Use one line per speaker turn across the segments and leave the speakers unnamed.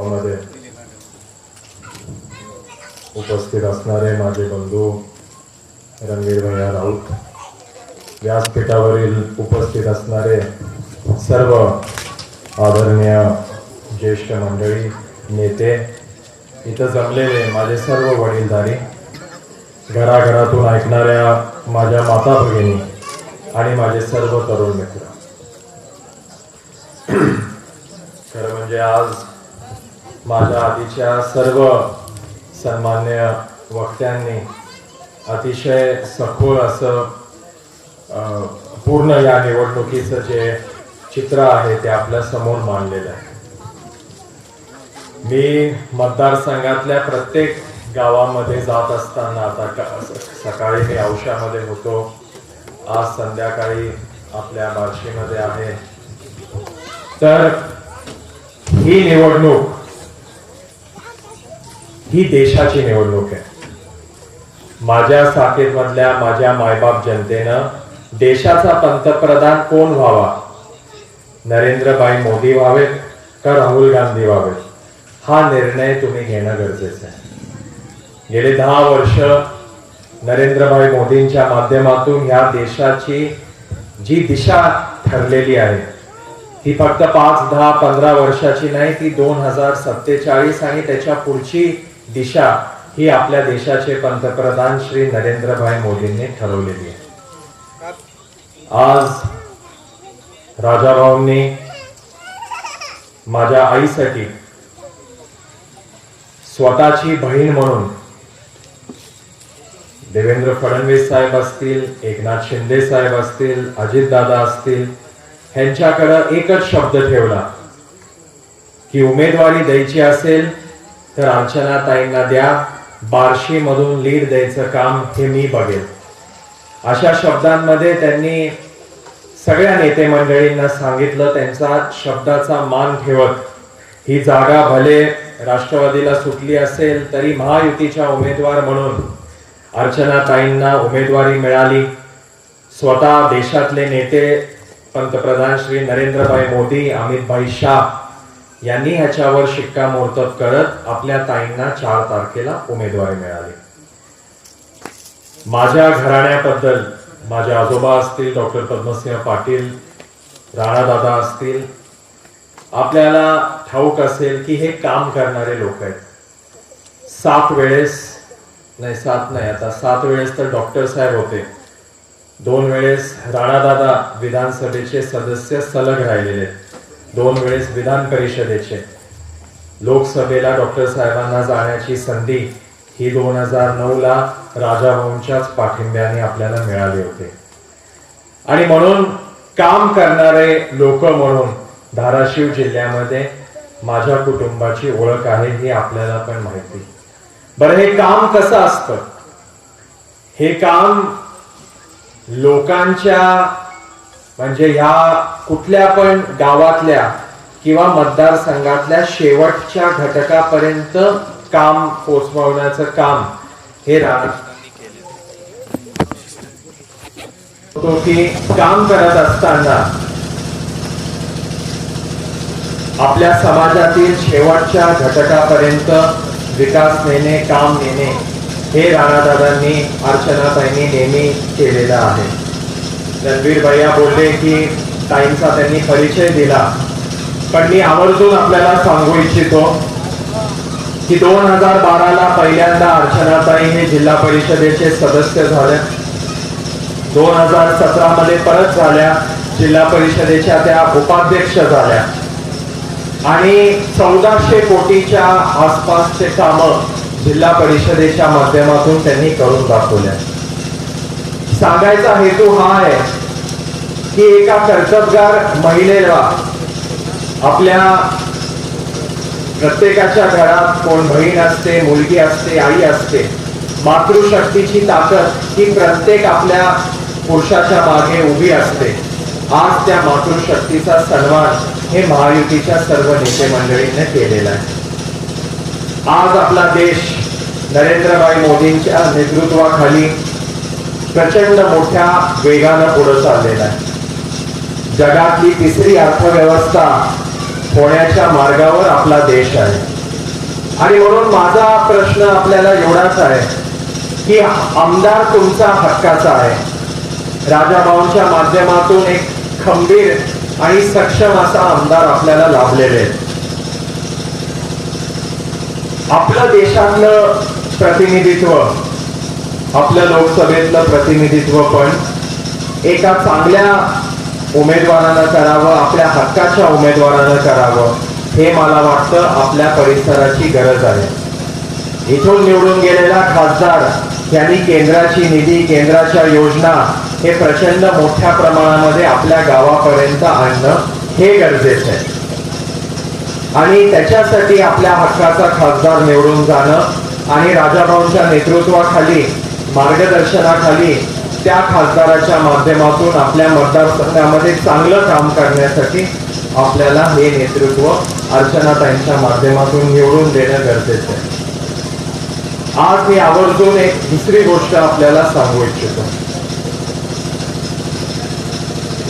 मध्ये उपस्थित असणारे माझे बंधू रणवीर भैया राऊत व्यासपीठावरील उपस्थित असणारे सर्व आदरणीय ज्येष्ठ मंडळी नेते इथं जमलेले माझे सर्व वडीलधारी घराघरातून ऐकणाऱ्या माझ्या माता भगिनी आणि माझे सर्व तरुण मित्र खरं म्हणजे आज माझ्या आधीच्या सर्व सन्मान्य वक्त्यांनी अतिशय सखोल असं पूर्ण या निवडणुकीचं जे चित्र आहे ते आपल्यासमोर मांडलेलं आहे. मी मतदारसंघातल्या प्रत्येक गावामध्ये जात असताना आता सकाळी मी औषामध्ये होतो. आज संध्याकाळी आपल्या बार्शीमध्ये आहे. तर ही निवडणूक ही देशाची निवडणूक आहे. माझ्या साखेमधल्या माझ्या मायबाप जनतेनं देशाचा पंतप्रधान कोण व्हावा? नरेंद्रभाई मोदी व्हावेत का राहुल गांधी व्हावेत? हा निर्णय तुम्ही घेणं गरजेचं आहे. गेले दहा वर्ष नरेंद्रभाई मोदींच्या माध्यमातून ह्या देशाची जी दिशा ठरलेली आहे ती फक्त पाच दहा पंधरा वर्षाची नाही ती दोन हजार सत्तेचाळीस आणि त्याच्या पुढची दिशा ही आपल्या देशाचे पंतप्रधान श्री नरेंद्रभाई मोदींनी ठरवलेली आहे. आज राजाभाऊंनी माझ्या आईसाठी स्वतःची बहीण म्हणून देवेंद्र फडणवीस साहेब असतील एकनाथ शिंदे साहेब असतील अजितदादा असतील ह्यांच्याकडं एकच शब्द ठेवला की उमेदवारी द्यायची असेल तर अर्चना ताईंना द्या. बार्शी मधून लीड द्यायचं काम हे मी बघेल अशा शब्दांमध्ये त्यांनी सगळ्या नेते मंडळींना सांगितलं त्यांचा शब्दाचा मान ठेवत. ही जागा भले राष्ट्रवादीला सुटली असेल तरी महायुतीच्या उमेदवार म्हणून अर्चना ताईंना उमेदवारी मिळाली. स्वतः देशातले नेते पंतप्रधान श्री नरेंद्रभाई मोदी अमितभाई शाह यांनी ह्याच्यावर शिक्कामोर्तब करत आपल्या ताईंना चार तारखेला उमेदवारी मिळाली. माझ्या घराण्याबद्दल माझे आजोबा असतील डॉक्टर पद्मसिंह पाटील राणादादा असतील आपल्याला ठाऊक असेल की हे काम करणारे लोक आहेत. सात वेळेस नाही सात नाही आता सात वेळेस तर डॉक्टर साहेब होते. दोन वेळेस राणादादा विधानसभेचे सदस्य सलग राहिलेले दोन वेळेस विधान परिषदेचे. लोकसभेला डॉक्टर साहेबांना जाण्याची संधी ही दोन हजार नऊ ला राजाभाऊंच्याच पाठिंब्याने आपल्याला मिळाले होते. आणि म्हणून काम करणारे लोक म्हणून धाराशिव जिल्ह्यामध्ये माझ्या कुटुंबाची ओळख आहे हे आपल्याला पण माहिती. बरं हे काम कसं असतं? हे काम लोकांच्या म्हणजे या कुठल्या पण गावातल्या किंवा मतदारसंघातल्या शेवटच्या घटकापर्यंत काम पोचवण्याचं काम हे तो की काम करत असताना आपल्या समाजातील शेवटच्या घटकापर्यंत विकास नेणे काम नेणे हे राणादादांनी अर्चनाताईंनी नेहमी केलेलं आहे. रणबीर भैया बोलले की ताईंचा त्यांनी परिचय दिला. पण मी आवर्जून आपल्याला सांगू इच्छितो की दोन हजार बाराला पहिल्यांदा अर्चनाताई हे जिल्हा परिषदेचे सदस्य झाले. दोन हजार सतरामध्ये परत झाल्या जिल्हा परिषदेच्या त्या उपाध्यक्ष झाल्या. आणि चौदाशे कोटीच्या आसपासचे कामं जिल्हा परिषदेच्या माध्यमातून त्यांनी करून दाखवल्या सांगायचा हेतू हा आहे की एका कर्तबगार महिलेला आपल्या प्रत्येकाच्या घरात कोण बहीण असते मुलगी असते आई असते मातृशक्तीची ताकद ही प्रत्येक आपल्या पुरुषाच्या मागे उभी असते. आज त्या मातृशक्तीचा सन्मान हे महायुतीच्या सर्व नेते मंडळींनी केलेला आहे. आज आपला देश नरेंद्रभाई मोदींच्या नेतृत्वाखाली प्रचंड मोठ्या वेगानं पुढे चाललेला आहे. जगातली तिसरी अर्थव्यवस्था होण्याच्या मार्गावर आपला देश आहे. आणि म्हणून माझा प्रश्न आपल्याला एवढाच आहे की आमदार तुमचा हक्काचा आहे. राजाभाऊंच्या माध्यमातून एक खंबीर आणि सक्षम असा आमदार आपल्याला लाभलेले आपलं देशातलं प्रतिनिधित्व आपलं लोकसभेतलं प्रतिनिधित्व पण एका चांगल्या उमेदवारानं करावं आपल्या हक्काच्या उमेदवारानं करावं हे मला वाटतं आपल्या परिसराची गरज आहे. इथून निवडून गेलेला खासदार यांनी केंद्राची निधी केंद्राच्या योजना हे प्रचंड मोठ्या प्रमाणामध्ये आपल्या गावापर्यंत आणणं हे गरजेचं आहे. आणि त्याच्यासाठी आपल्या हक्काचा खासदार निवडून जाणं आणि राजाभाऊंच्या नेतृत्वाखाली मार्गदर्शनाखाली त्या खासदाराच्या माध्यमातून आपल्या मतदारसंघामध्ये चांगलं काम करण्यासाठी आपल्याला हे नेतृत्व अर्चनाताईंच्या माध्यमातून निवडून देणं गरजेचं आहे. आज मी आवर्जून एक दुसरी गोष्ट आपल्याला सांगू इच्छितो.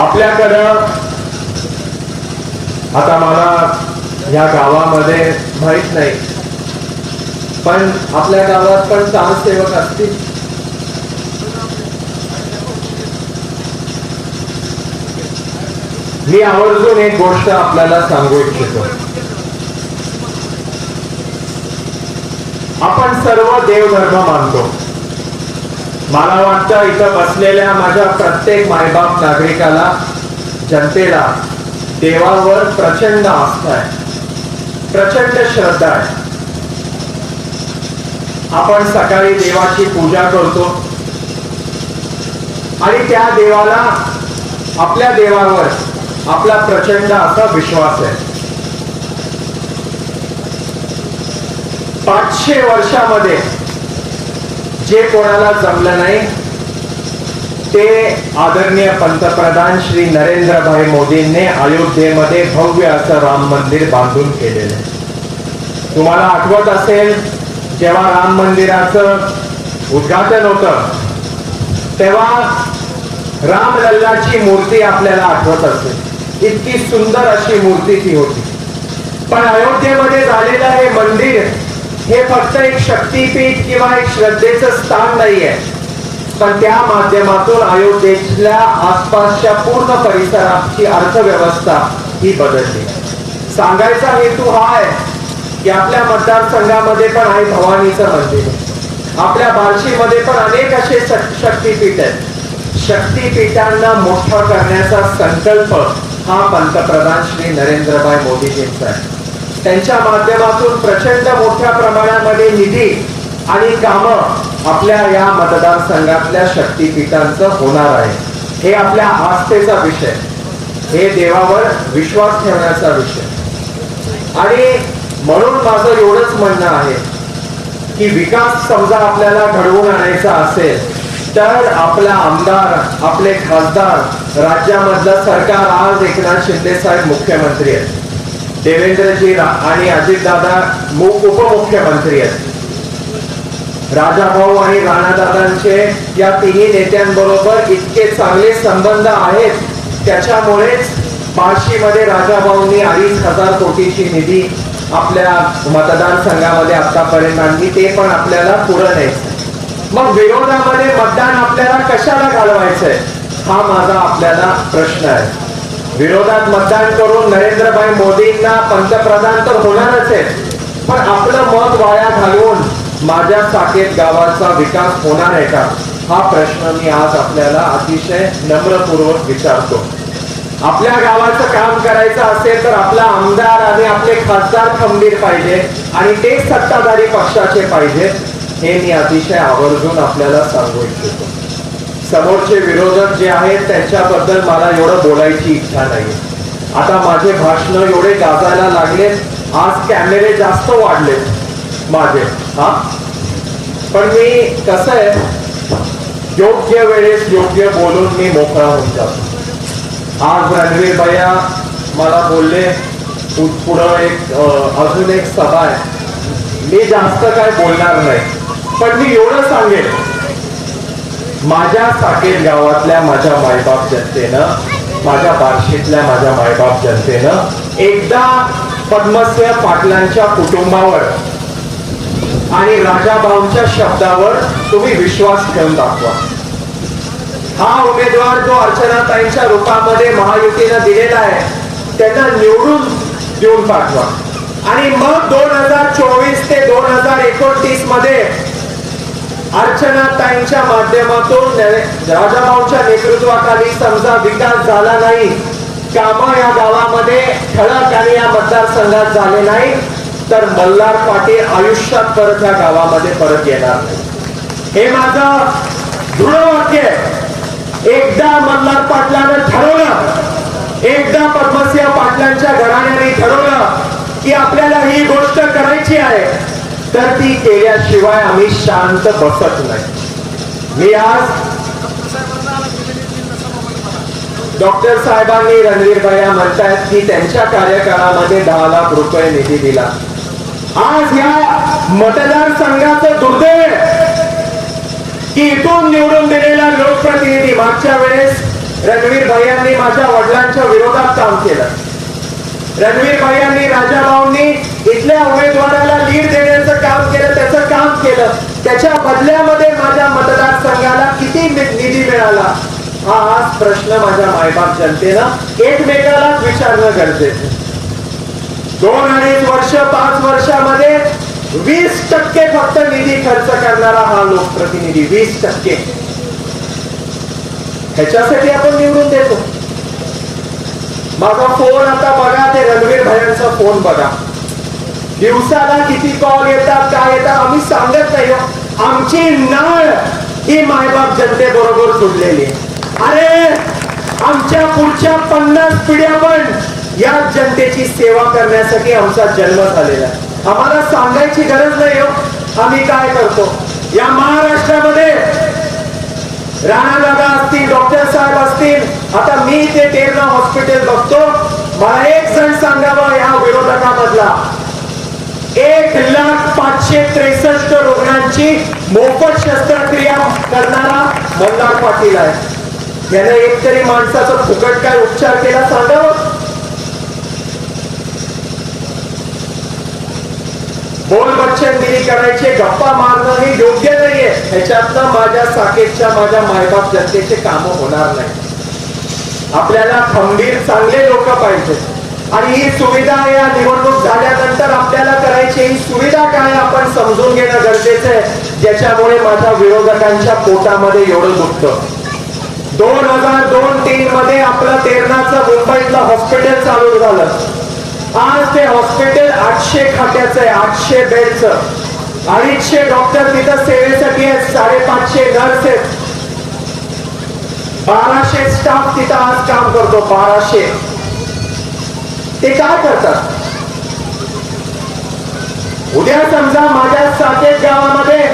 आपल्याकडं आता मला या गावामध्ये माहीत नाही पण आपल्या गावात पण चार सेवक असतील. मी आवर्जून एक गोष्ट आपल्याला सांगू इच्छितो. आपण सर्व देवधर्म मानतो. मला वाटतं इथं बसलेल्या माझ्या प्रत्येक मायबाप नागरिकाला जनतेला देवावर प्रचंड आस्था आहे. प्रचंड श्रद्धा आहे. आपण सकाळी देवाची पूजा करतो. आणि त्या देवाला आपल्या देवावर आपला प्रचंड असा विश्वास आहे. पाचशे वर्षामध्ये जे कोणाला जमलं नाही ते आदरणीय पंतप्रधान श्री नरेंद्रभाई मोदींनी अयोध्येमध्ये भव्य असं राम मंदिर बांधून केलेलं आहे. तुम्हाला आठवत असेल जेव्हा राम मंदिराचं उद्घाटन होतं तेव्हा रामलल्लाची मूर्ती आपल्याला आठवत असेल. इतकी सुंदर अशी मूर्ती ती होती. पण अयोध्येमध्ये झालेलं हे मंदिर हे फक्त एक शक्तीपीठ किंवा एक श्रद्धेचं स्थान नाहीये. पण त्या माध्यमातून अयोध्येतल्या आसपासच्या पूर्ण परिसराची अर्थव्यवस्था ही बदलली. सांगायचा हेतू हा आहे की आपल्या मतदारसंघामध्ये पण आहे भवानीचं मंदिर. आपल्या बार्शीमध्ये पण अनेक असे शक्तीपीठ आहेत. शक्तीपीठांना मोठं करण्याचा संकल्प हा पंतप्रधान श्री नरेंद्रभाई मोदीजींचा आहे. त्यांच्या माध्यमातून प्रचंड मोठ्या प्रमाणामध्ये निधी आणि कामं आपल्या या मतदारसंघातल्या शक्तीपीठांचं होणार आहे. हे आपल्या आस्थेचा विषय. हे देवावर विश्वास ठेवण्याचा विषय. आणि म्हणून माझं एवढंच म्हणणं आहे की विकास समजा आपल्याला घडवून आणायचा असेल तर आपला आमदार आपले खासदार राज्यामधलं सरकार आज एकनाथ शिंदे साहेब मुख्यमंत्री आहेत. देवेंद्रजी आणि अजितदादा उपमुख्यमंत्री आहेत. राजाभाऊ आणि राणादादांचे या तिन्ही नेत्यांबरोबर इतके चांगले संबंध आहेत त्याच्यामुळेच बार्शीमध्ये राजाभाऊंनी अडीच हजार कोटीची निधी आपल्या मतदारसंघामध्ये आतापर्यंत आणली ते पण आपल्याला पुढं न्यायचं मग विरोधामध्ये मतदान आपल्याला कशाला घालवायचंय? हा माझा आपल्याला प्रश्न आहे. विरोधात मतदान करून नरेंद्रभाई मोदींना पंतप्रधान तर होणारच आहे. पण आपलं मत वाया घालवून माझ्या साकेत गावाचा विकास होणार आहे का? हा प्रश्न मी आज आपल्याला अतिशय नम्रपूर्वक विचारतो. आपल्या गावाचं काम करायचं असेल तर आपला आमदार आणि आपले खासदार खंबीर पाहिजे आणि ते सत्ताधारी पक्षाचे पाहिजे. हे मी अतिशय आवर्जून आपल्याला सांगू इच्छितो समोरचे विरोधक जे आहेत त्यांच्याबद्दल मला एवढं बोलायची इच्छा नाही. आता माझे भाषण एवढे गाजायला लागले आज कॅमेरे जास्त वाढले माझे हा? पण मी कसं आहे योग्य वेळेस योग्य बोलून मी मोकळा होऊन जातो. आज रणवीर भैया मला बोलले पुढं एक अजून एक सभा आहे. मी जास्त काय बोलणार नाही. पण मी एवढं सांगेन. माझ्या साकेत गावातल्या माझ्या मायबाप जनतेनं माझ्या बार्शीतल्या माझ्या मायबाप जनतेनं एकदा पद्मसिंह पाटलांच्या कुटुंबावर आणि राजाभाऊंच्या शब्दावर तुम्ही विश्वास ठेवून दाखवा. हा उमेदवार जो अर्चनाताईंच्या रूपामध्ये महायुतीनं दिलेला आहे त्यांना निवडून देऊन पाठवा. आणि मग दोन हजार चोवीस ते दोन हजार एकोणतीसमध्ये अर्चनाताईंच्या माध्यमातून राजाभाऊच्या नेतृत्वाखाली समजा विकास झाला नाही कामा या गावामध्ये ठळक आणि या मतदारसंघात झाले नाही तर मल्हार पाटील आयुष्यात परत या गावामध्ये परत येणार नाही. हे माझं दृढ वाक्य आहे. एकदा मल्हार पाटलानं ठरवलं एकदा पद्मसिंह पाटलांच्या घराण्याने ठरवलं की आपल्याला ही गोष्ट करायची आहे. तर ती केल्याशिवाय आम्ही शांत बसत नाही. मी आज डॉक्टर साहेबांनी रणवीर भैया म्हणतायत की त्यांच्या कार्यकाळामध्ये दहा लाख रुपये निधी दिला. आज या मतदारसंघाचं दुर्दैव की इथून निवडून दिलेला लोकप्रतिनिधी मागच्या वेळेस रणवीर भैयांनी माझ्या वडिलांच्या विरोधात काम केलं. रणवीर भैयांनी राजाभाऊंनी इथल्या उमेदवाराला लीड देण्याचं काम केलं त्याचं काम केलं. त्याच्या बदल्यामध्ये माझ्या मतदारसंघाला किती निधी मिळाला? हा हाच प्रश्न माझ्या मायबाप जनतेनं एकमेकाला विचारणं गरजेचं. दोन अडीच वर्ष पाच वर्षामध्ये वीस टक्के फक्त निधी खर्च करणारा हा लोकप्रतिनिधी वीस टक्के. ह्याच्यासाठी आपण निवडून देतो. माझा फोन आता बघा ते रणवीर भायांचा फोन बघा. दिवसाला किती कॉल येतात काय येतात आम्ही सांगत नाही हो. आमची नाळ ही मायबाप जनतेबरोबर जोडलेली आहे. अरे आमच्या पुढच्या पन्नास पिढ्या पण या जनतेची सेवा करण्यासाठी आमचा जन्म झालेला आम्हाला सांगायची गरज नाही हो. आम्ही काय करतो? या महाराष्ट्रामध्ये राणा दादा असतील डॉक्टर साहेब असतील आता मी ते तेरणा हॉस्पिटल बघतो. मला एक जण सांगावा या विरोधकामधला. एक लाख पाचशे त्रेसष्ट रुग्णांची मोफत शस्त्रक्रिया करणारा मल्हार पाटील आहे. याने एक तरी माणसाचा फुकट काय उपचार केला सांगाव? बोल बच्चनगिरी करायचे गप्पा मारणं हे योग्य नाहीये. ह्याच्यातनं माझ्या साकेतच्या माझ्या मायबाप जनतेचे काम होणार नाही. आपल्याला खंबीर चांगले लोक पाहिजे आणि ही सुविधा या निवडणूक झाल्यानंतर आपल्याला करायची ही सुविधा काय आपण समजून घेणं गरजेचं आहे. ज्याच्यामुळे माझ्या विरोधकांच्या पोटामध्ये एवढं दुखतं. दोन हजार दोन तीन मध्ये आपलं तेरणाचं मुंबईतलं हॉस्पिटल चालू झालं. आज ते हॉस्पिटल आठशे खात्याचं आहे आठशे बेडचं. अडीचशे डॉक्टर तिथं सेवेसाठी आहेत साडेपाचशे नर्स आहेत. बाराशे स्टाफ तिथं आज काम करतो बाराशे. ते काय करतात? उद्या समजा माझ्या साकेत गावामध्ये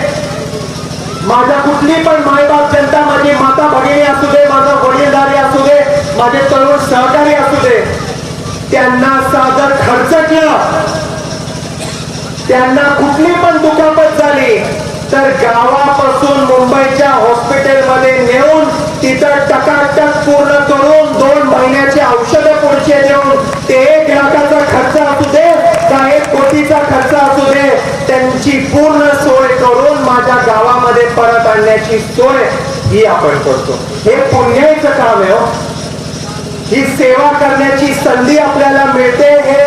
माझ्या कुठली पण मायबाप जनता माझी माता भगिनी असू दे माझा वडीलधारी असू दे माझे तरुण सहकारी असू दे त्यांना सादर केला. त्यांना कुठली पण दुखापत झाली तर गावापासून मुंबईच्या हॉस्पिटलमध्ये नेऊन तिथं टकाटक पूर्ण करून दोन महिन्याचे औषधं पुढचे देऊन ते एक लाखाचा खर्च असू दे का एक कोटीचा खर्च असू दे त्यांची पूर्ण सोय करून माझ्या गावामध्ये परत आणण्याची सोय ही आपण करतो. हे पुण्याचं काम आहे हो. ही सेवा करण्याची संधी आपल्याला मिळते हे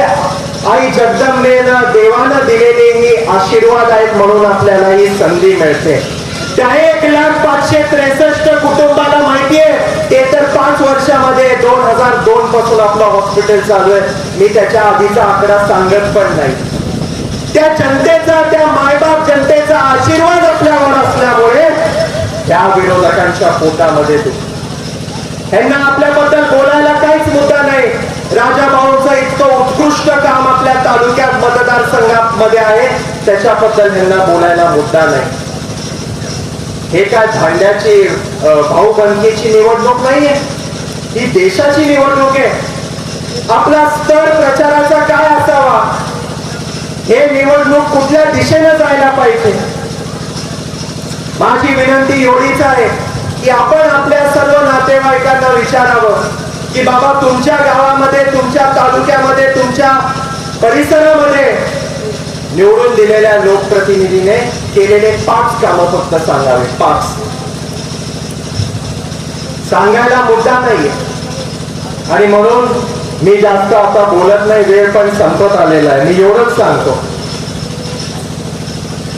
आई जगदंबेनं देवानं दिलेली ही आशीर्वाद आहेत म्हणून आपल्याला ही संधी मिळते. त्या एक लाख पाचशे त्रेसष्ट कुटुंबाला माहितीये ते तर पाच वर्षामध्ये दोन हजार दोन पासून आपलं हॉस्पिटल चालू आहे. मी त्याच्या आधीचा आकडा सांगत पण नाही. त्या जनतेचा त्या मायबाप जनतेचा आशीर्वाद आपल्यावर असल्यामुळे त्या विरोधकांच्या पोटामध्ये दुखतं. यांना आपल्याबद्दल बोलायला काहीच मुद्दा नाही राजाभाऊंचं इतकं उत्कृष्ट काम आपल्या तालुक्यात मतदारसंघामध्ये आहे. त्याच्याबद्दल यांना बोलायला मुद्दा नाही. हे काय भांड्याची अं, भाऊबंदकीची निवडणूक नाहीये? ही देशाची निवडणूक आहे. आपला स्तर प्रचाराचा काय असावा? हे निवडणूक कुठल्या दिशेने जायला पाहिजे? माझी विनंती एवढीच आहे की आपण आपल्या सर्व नातेवाईकांना विचारावं. की बाबा तुमच्या गावामध्ये तुमच्या तालुक्यामध्ये तुमच्या परिसरामध्ये निवडून दिलेल्या लोकप्रतिनिधीने केलेले पाच कामं फक्त सांगावे. पाच. सांगायला मुद्दा नाहीये. आणि म्हणून मी जास्त आता बोलत नाही वेळ पण संपत आलेला आहे. मी एवढंच सांगतो.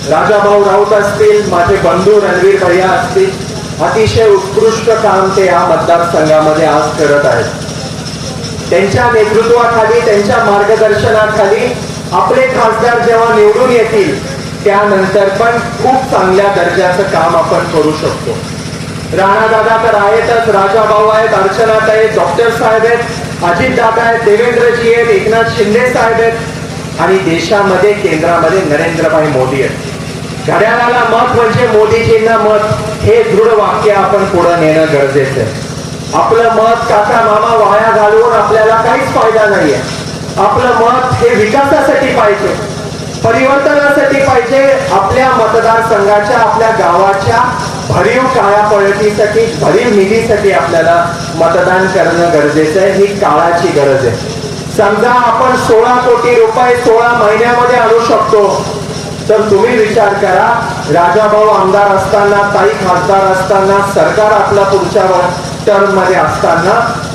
राजाभाऊ राऊत असतील माझे बंधू रणवीर भैया असतील अतिशय उत्कृष्ट काम ते या मतदारसंघामध्ये आज करत आहेत. त्यांच्या नेतृत्वाखाली त्यांच्या मार्गदर्शनाखाली आपले खासदार जेव्हा निवडून येतील त्यानंतर पण खूप चांगल्या दर्जाचं काम आपण करू शकतो. राणा दादा तर आहेतच राजाभाऊ आहेत अर्चनात आहेत डॉक्टर साहेब आहेत अजित दादा आहेत देवेंद्रजी आहेत एकनाथ शिंदे साहेब आहेत आणि देशामध्ये केंद्रामध्ये नरेंद्रभाई मोदी आहेत. घड्याळाला मत म्हणजे मोदीजींना मत. हे दृढ वाक्य आपण पुढे नेणं गरजेचं आहे. आपलं मत काका मामा वाया घालवून आपल्याला काहीच फायदा नाहीये. आपलं मत हे विकासासाठी पाहिजे. परिवर्तनासाठी पाहिजे. आपल्या मतदारसंघाच्या आपल्या गावाच्या भरीव कायापळतीसाठी भरीव निधीसाठी आपल्याला मतदान करणं गरजेचं आहे. ही काळाची गरज आहे. समजा आपण सोळा कोटी रुपये सोळा महिन्यामध्ये आणू शकतो. तर तुम्ही विचार करा राजाभाऊ आमदार असताना ताई खासदार असताना सरकार आपला पुढच्या टर्ममध्ये असताना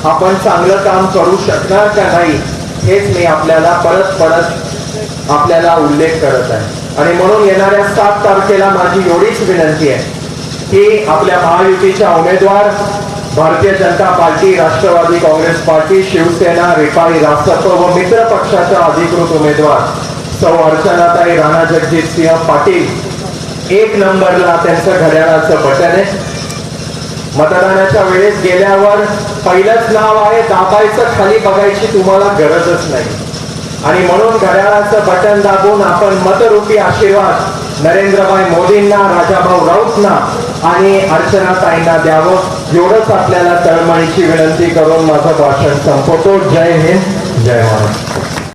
आपण चांगलं काम करू शकणार का नाही हेच मी आपल्याला परत परत आपल्याला उल्लेख करत आहे. आणि म्हणून येणाऱ्या सात तारखेला माझी एवढीच विनंती आहे की आपल्या महायुतीच्या उमेदवार Bharatiya Janata party Rashtravadi Congress party Shivsena RPI Rasap व मित्र पक्षाच्या अधिकृत उमेदवार सौ अर्चनाताई राणा जगजित सिंह पाटील एक नंबरला त्यांचं घड्याळाचं बटन आहे. मतदानाच्या वेळेस गेल्यावर पहिलंच नाव आहे दाबायचं खाली बघायची तुम्हाला गरजच नाही. आणि म्हणून घड्याळाचं बटन दाबून आपण मतरूपी आशीर्वाद नरेंद्रभाई मोदींना राजाभाऊ राऊतना आणि अर्चनाताईंना द्यावं. एवढंच आपल्याला तळमळीची विनंती करून माझं भाषण संपवतो. जय हिंद जय महाराष्ट्र.